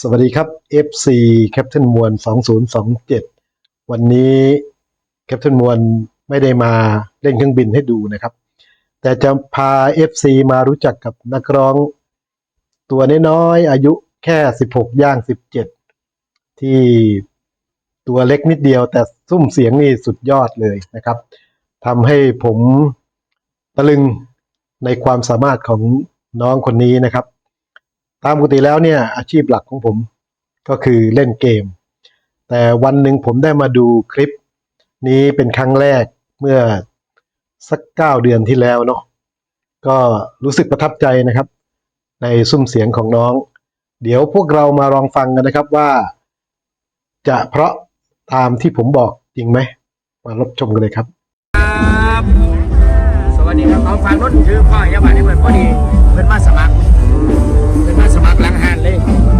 สวัสดีครับ FC Captain มวล2027 วันนี้ Captain มวลไม่ได้มาเล่นเครื่องบินให้ดูนะครับ แต่จะพา FC มารู้จักกับนักร้อง ตัวน้อยๆอายุแค่ 16 ย่าง 17 ที่ตัวเล็กนิดเดียว แต่ซุ้มเสียงนี่สุดยอดเลยนะครับทำให้ผมตะลึงในความสามารถของน้องคนนี้นะครับ ตามปกติแล้วเนี่ยอาชีพหลักของผมก็คือเล่นเกม แต่วันหนึ่งผมได้มาดูคลิปนี้เป็นครั้งแรกเมื่อสักเก้าเดือนที่แล้วเนาะก็รู้สึกประทับใจนะครับ ในซุ้มเสียงของน้อง เดี๋ยวพวกเรามาลองฟังกันนะครับว่า จะเพราะตามที่ผมบอกจริงไหม มารับชมกันเลยครับ ครับ สวัสดีครับเอาฟังรถถือพ่อยาบาลให้เปิดพอดีเป็นมาสมัคร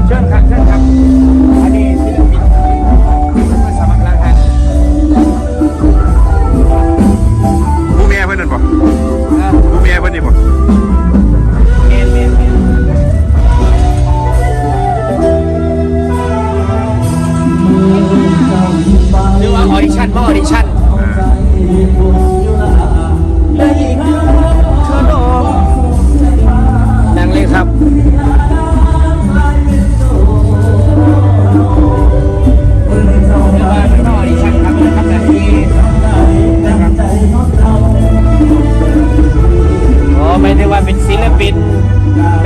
เชิญครับเชิญครับ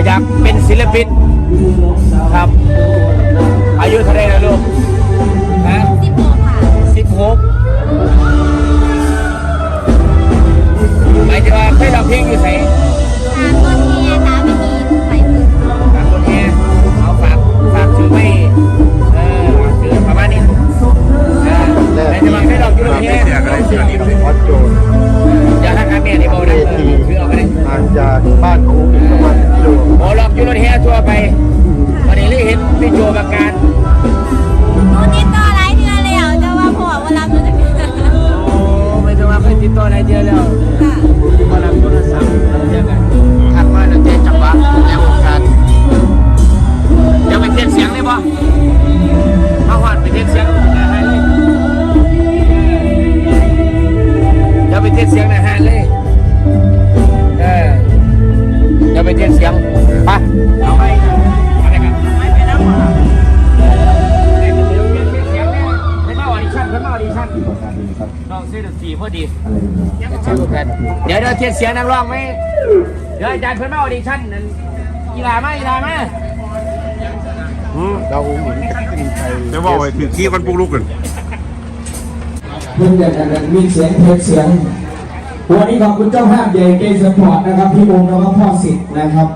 อยากเป็นศิลปินครับ อายุเท่าไรนะลูกฮะสิบหกค่ะสิบหกหมายถึงว่าเคยร้องเพลงอยู่ไหน จประกตูติดต่อหลายเดือนแล้วแต่ว่าพ่อว่ารับหนูจะเป็นโอ้ไม่ต้องมาเคยติดต่อหลายเดือนแล้วมารับโทรศัพท์เดียวกันทักมาแล้วเจ๊จังหวะแล้วโอกาสเดี๋ยวไปเทสเสียงเลยป่ะมาหวานไปเทสเสียง นลองซื้อดนตรีพอดีเดี๋ยวซื้อกันเดี๋ยวเดี๋ยวเทียนเสียงนักร้องไหมเดี๋ยวอาจารย์เพิ่นมาออดิชั่นนั่นกีฬามากีฬามาเราอุ้งอิงอิงไทยจะบอกไว้ถือขี้กันปุกลุกกันเพื่อนอยากจะมีเสียงเทปเสียงวันนี้ขอบคุณเจ้าภาพใหญ่เกมสปอร์ตนะครับพี่วงแล้วก็พ่อสิทธิ์นะครับ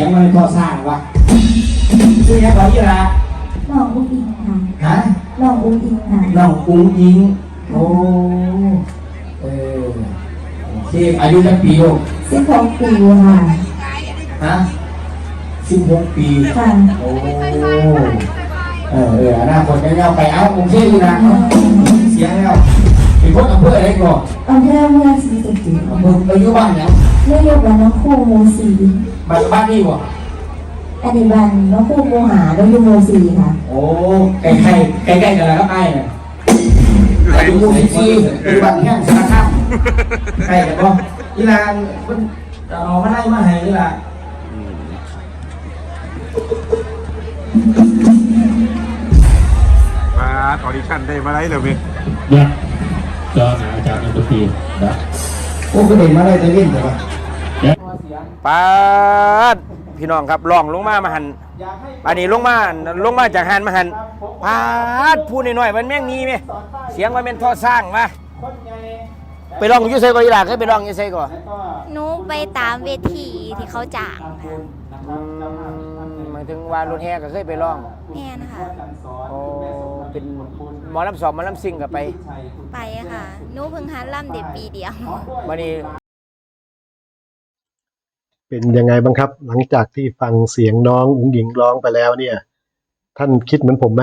สียงมันก็สร้างวะชื่อยังขอยี่ละน้องอุ้งอิงค่ะฮะน้องอุ้งอิงค่ะน้องอุ้งอิงโอ้เออโอเคอายุจะปีลูกสิบหกปีค่ะฮะสิบหกปีค่ะโอ้เออเอออนาคตยังเอาไปเอาโอเคอยู่นะเสียงแล้ว เป็นคนอำเภออะไรก่อนอำเภอเมืองศรีสะเกษอำเภออายุบ้านยังเรียกว่าน้องคู่หมูสีบ้านบ้านนี่บ่อันนี้บันน้องคู่หมูหาน้องยูหมูสีค่ะ โอ้ใกล้ใกล้ใกล้ใกล้กันแล้วไอ้เนี่ยอายุสิบสี่ปัจจุบันแห้งสารคามใกล้กันบ่ะอีหลานมันเอามาไล่มาให้อีหลานมาออดิชั่นได้มาได้เลยเว้ย จอหาอาจารย์ดนตรีนะโอ้ก็เด่นมาได้จะเล่นแต่ว่าปาดพี่น้องครับลองลงมามาหันอันนี้ลงมาลงมาจากหันมาหันปาดพูดหน่อยๆมันแม่งมีไหมเสียงมันเป็นท่อสร้างมาไปลองอยูเซก่อนอีหล่ะเคยไปลองอยูเซก่อนหนูไปตามเวทีที่เขาจ้างค่ะอืมหมายถึงว่ารถแห่ก็เคยไปลองแม่นะคะโอ้เป็นหมอลำสอบหมอลำซิงกับไปไปค่ะหนูเพิ่งหันล่ำเด็กปีเดียว วันนี้ เป็นยังไงบ้างครับ หลังจากที่ฟังเสียงน้องอุ๋งหญิงร้องไปแล้วเนี่ย ท่านคิดเหมือนผมไหม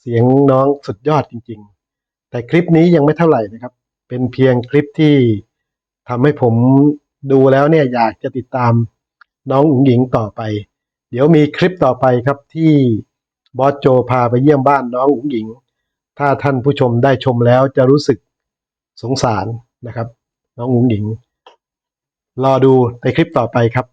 เสียงน้องสุดยอดจริง ๆ แต่คลิปนี้ยังไม่เท่าไหร่นะครับ เป็นเพียงคลิปที่ทำให้ผมดูแล้วเนี่ยอยากจะติดตามน้องอุ๋งหญิงต่อไป เดี๋ยวมีคลิปต่อไปครับที่บอสโจพาไปเยี่ยมบ้านน้องอุ๋งหญิง ถ้าท่านผู้ชมได้ชมแล้วจะรู้สึกสงสารนะครับ น้องอุ๋งหญิง รอดูในคลิปต่อไปครับ